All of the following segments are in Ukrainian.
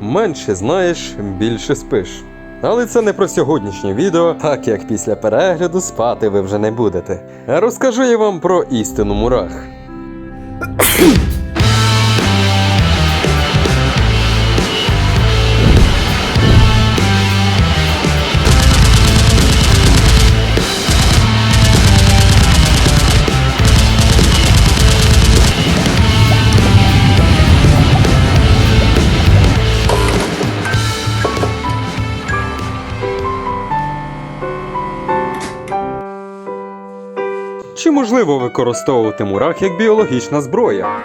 менше знаєш, більше спиш. Але це не про сьогоднішнє відео, так як після перегляду спати ви вже не будете. Розкажу я вам про істину мурах. Чи можливо використовувати мурах як біологічна зброя?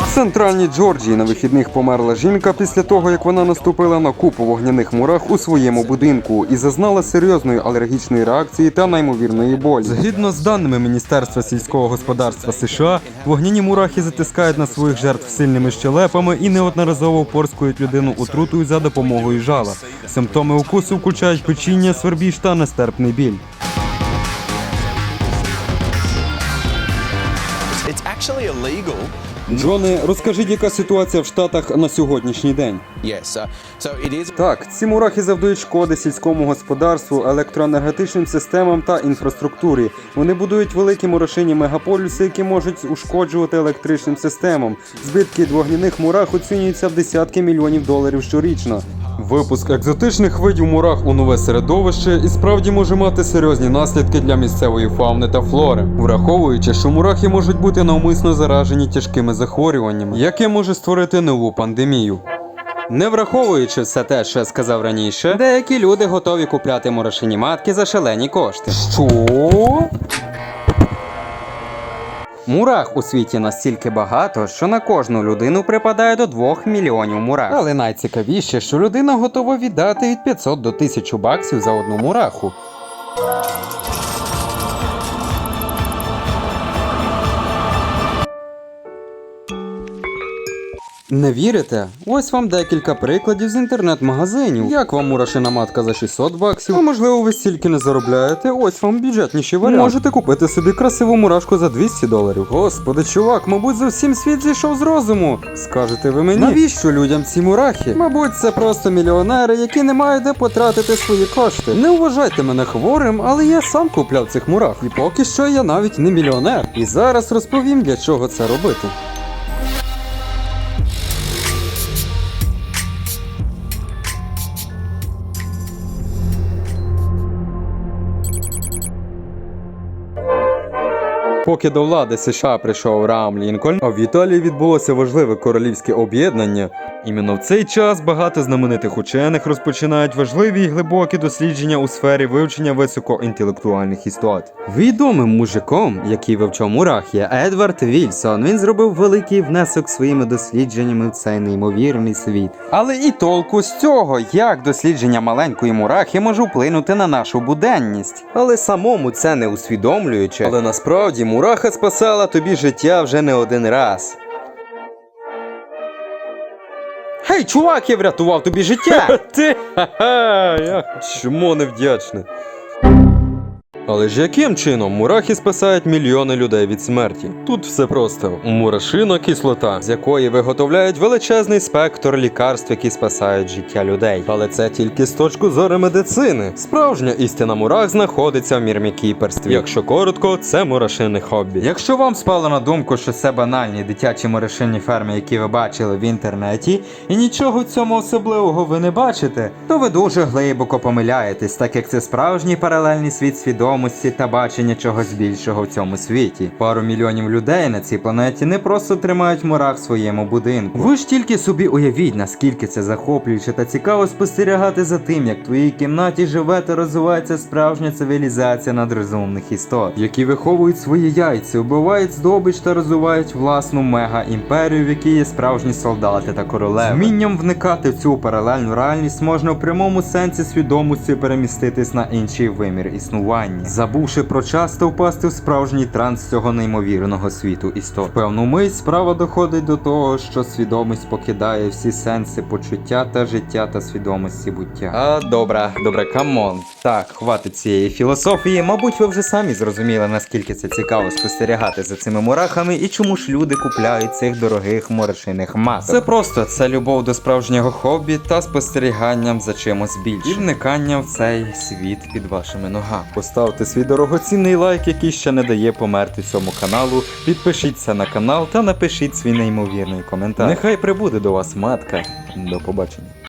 В центральній Джорджії на вихідних померла жінка після того, як вона наступила на купу вогняних мурах у своєму будинку і зазнала серйозної алергічної реакції та неймовірної болі. Згідно з даними Міністерства сільського господарства США, вогняні мурахи затискають на своїх жертв сильними щелепами і неодноразово порскують людину отрутою за допомогою жала. Симптоми укусу включають печіння, свербіж та нестерпний біль. It's actually illegal. Джоне, розкажіть, яка ситуація в Штатах на сьогоднішній день? Так, ці мурахи завдають шкоди сільському господарству, електроенергетичним системам та інфраструктурі. Вони будують великі мурашині мегаполюси, які можуть ушкоджувати електричним системам. Збитки від вогняних мурах оцінюються в десятки мільйонів доларів щорічно. Випуск екзотичних видів мурах у нове середовище і справді може мати серйозні наслідки для місцевої фауни та флори, враховуючи, що мурахи можуть бути навмисно заражені тяжкими захворюваннями, яке може створити нову пандемію. Не враховуючи все те, що я сказав раніше, деякі люди готові купляти мурашині матки за шалені кошти. Що? Мурах у світі настільки багато, що на кожну людину припадає до 2 мільйонів мурах. Але найцікавіше, що людина готова віддати від 500 до 1000 баксів за одну мураху. Не вірите? Ось вам декілька прикладів з інтернет-магазинів. Як вам мурашина матка за 600 баксів? А можливо, ви стільки не заробляєте? Ось вам бюджетніші варіанти. Можете купити собі красиву мурашку за 200 доларів. Господи, чувак, мабуть, зовсім світ зійшов з розуму. Скажете ви мені? Навіщо людям ці мурахи? Мабуть, це просто мільйонери, які не мають де потратити свої кошти. Не вважайте мене хворим, але я сам купляв цих мурах. І поки що я навіть не мільйонер. І зараз розповім, для чого це робити. Поки до влади США прийшов Раам Лінкольн, а в Італії відбулося важливе королівське об'єднання. Іменно в цей час багато знаменитих учених розпочинають важливі і глибокі дослідження у сфері вивчення високоінтелектуальних істот. Відомим мужиком, який вивчав мурах, є Едвард Вільсон. Він зробив великий внесок своїми дослідженнями в цей неймовірний світ. Але і толку з цього, як дослідження маленької мурахи може вплинути на нашу буденність. Але самому це не усвідомлюючи. Але насправді мураха спасала тобі життя вже не один раз. Гей, чувак, я врятував тобі життя! Ти ха-ха, Чому невдячне. Але ж яким чином мурахи спасають мільйони людей від смерті? Тут все просто: мурашина кислота, з якої виготовляють величезний спектр лікарств, які спасають життя людей. Але це тільки з точки зору медицини. Справжня істина мурах знаходиться в мірмікіперстві. Якщо коротко, це мурашине хобі. Якщо вам спало на думку, що це банальні дитячі мурашині ферми, які ви бачили в інтернеті, і нічого цьому особливого ви не бачите, то ви дуже глибоко помиляєтесь, так як це справжній паралельний світ свідомості та бачення чогось більшого в цьому світі. Пару мільйонів людей на цій планеті не просто тримають мурах в своєму будинку. Ви ж тільки собі уявіть, наскільки це захоплююче та цікаво спостерігати за тим, як в твоїй кімнаті живе та розвивається справжня цивілізація надрозумних істот, які виховують свої яйця, вбивають здобич та розвивають власну мега-імперію, в якій є справжні солдати та королеви. Вмінням вникати в цю паралельну реальність можна в прямому сенсі свідомості переміститись на інший вимір існування. Забувши про часто впасти в справжній транс цього неймовірного світу істот. Певну мить справа доходить до того, що свідомість покидає всі сенси почуття та життя та свідомості буття. А добре, добре, камон. Так, хватить цієї філософії. Мабуть, ви вже самі зрозуміли, наскільки це цікаво спостерігати за цими мурахами і чому ж люди купляють цих дорогих морашиних масок. Це просто це любов до справжнього хобі та спостеріганням за чимось більшим. І вниканням в цей світ під вашими ногами. Поставте свій дорогоцінний лайк, який ще не дає померти цьому каналу. Підпишіться на канал та напишіть свій неймовірний коментар. Нехай прибуде до вас матка. До побачення.